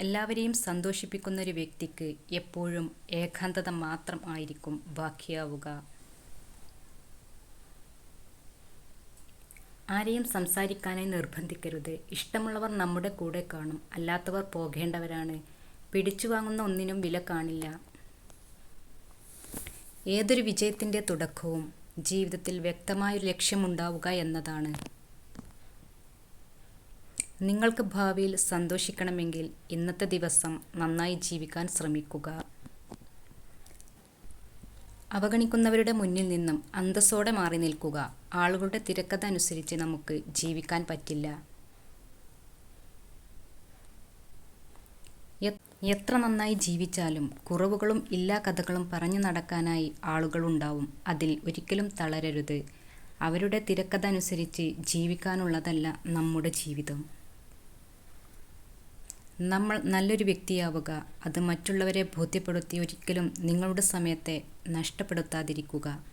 എല്ലാവരെയും സന്തോഷിപ്പിക്കുന്ന ഒരു വ്യക്തിക്ക് എപ്പോഴും ഏകാന്തത മാത്രം ആയിരിക്കും ബാക്കിയാവുക. ആരെയും സംസാരിക്കാനായി നിർബന്ധിക്കരുത്. ഇഷ്ടമുള്ളവർ നമ്മുടെ കൂടെ കാണും. അല്ലാത്തവർ പോകേണ്ടവരാണ്. പിടിച്ചു വാങ്ങുന്ന ഒന്നിനും വില കാണില്ല. ഏതൊരു വിജയത്തിന്റെ തുടക്കവും ജീവിതത്തിൽ വ്യക്തമായൊരു ലക്ഷ്യമുണ്ടാവുക എന്നതാണ്. നിങ്ങൾക്ക് ഭാവിയിൽ സന്തോഷിക്കണമെങ്കിൽ ഇന്നത്തെ ദിവസം നന്നായി ജീവിക്കാൻ ശ്രമിക്കുക. അവഗണിക്കുന്നവരുടെ മുന്നിൽ നിന്നും അന്തസ്സോടെ മാറി നിൽക്കുക. ആളുകളുടെ തിരക്കഥ അനുസരിച്ച് നമുക്ക് ജീവിക്കാൻ പറ്റില്ല. എത്ര നന്നായി ജീവിച്ചാലും കുറവുകളും ഇല്ലാ കഥകളും പറഞ്ഞു നടക്കാനായി ആളുകളുണ്ടാവും അതിൽ ഒരിക്കലും തളരരുത്. അവരുടെ തിരക്കഥ അനുസരിച്ച് ജീവിക്കാനുള്ളതല്ല നമ്മുടെ ജീവിതം. നമ്മൾ നല്ലൊരു വ്യക്തിയാവുക അത് മറ്റുള്ളവരെ ബോധ്യപ്പെടുത്തി ഒരിക്കലും നിങ്ങളുടെ സമയത്തെ നഷ്ടപ്പെടുത്താതിരിക്കുക.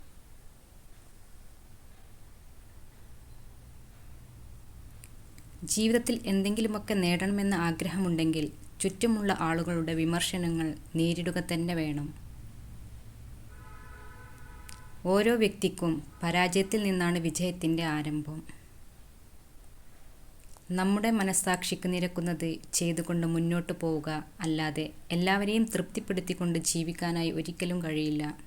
ജീവിതത്തിൽ എന്തെങ്കിലുമൊക്കെ നേടണമെന്ന ആഗ്രഹമുണ്ടെങ്കിൽ ചുറ്റുമുള്ള ആളുകളുടെ വിമർശനങ്ങൾ നേരിടുക തന്നെ വേണം. ഓരോ വ്യക്തിക്കും പരാജയത്തിൽ നിന്നാണ് വിജയത്തിന്റെ ആരംഭം. നമ്മുടെ മനസ്സാക്ഷിക്ക് നിരക്കുന്നത് ചെയ്തുകൊണ്ട് മുന്നോട്ട് പോവുക അല്ലാതെ എല്ലാവരെയും തൃപ്തിപ്പെടുത്തിക്കൊണ്ട് ജീവിക്കാനായി ഒരിക്കലും കഴിയില്ല.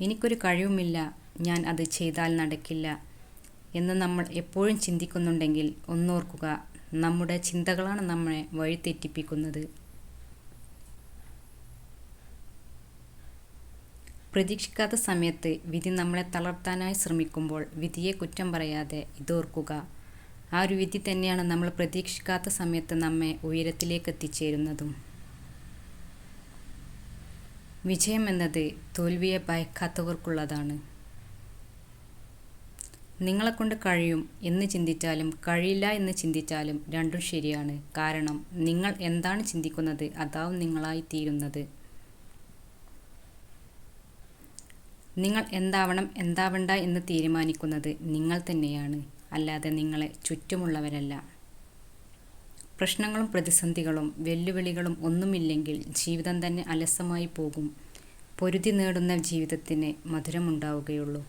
എനിക്കൊരു കഴിവുമില്ല. ഞാൻ അത് ചെയ്താൽ നടക്കില്ല എന്ന് നമ്മൾ എപ്പോഴും ചിന്തിക്കുന്നുണ്ടെങ്കിൽ ഒന്നോർക്കുക. നമ്മുടെ ചിന്തകളാണ് നമ്മളെ വഴിതെറ്റിപ്പിക്കുന്നത്. പ്രതീക്ഷിക്കാത്ത സമയത്ത് വിധി നമ്മളെ തളർത്താനായി ശ്രമിക്കുമ്പോൾ വിധിയെ കുറ്റം പറയാതെ ഇതോർക്കുക. ആ ഒരു വിധി തന്നെയാണ് നമ്മൾ പ്രതീക്ഷിക്കാത്ത സമയത്ത് നമ്മെ ഉയരത്തിലേക്ക് എത്തിച്ചേരുന്നതും. വിജയം എന്നത് തോൽവിയെ ഭയക്കാത്തവർക്കുള്ളതാണ്. നിങ്ങളെക്കൊണ്ട് കഴിയും എന്ന് ചിന്തിച്ചാലും കഴിയില്ല എന്ന് ചിന്തിച്ചാലും രണ്ടും ശരിയാണ്. കാരണം നിങ്ങൾ എന്താണ് ചിന്തിക്കുന്നത് അതാവും നിങ്ങളായി തീരുന്നത് നിങ്ങൾ എന്താവണം എന്താവണ്ട എന്ന് തീരുമാനിക്കുന്നത് നിങ്ങൾ തന്നെയാണ്. അല്ലാതെ നിങ്ങളെ ചുറ്റുമുള്ളവരല്ല. പ്രശ്നങ്ങളും പ്രതിസന്ധികളും വെല്ലുവിളികളും ഒന്നുമില്ലെങ്കിൽ ജീവിതം തന്നെ അലസമായി പോകും. പൊരുതി നേടുന്ന ജീവിതത്തിന് മധുരമുണ്ടാവുകയുള്ളൂ.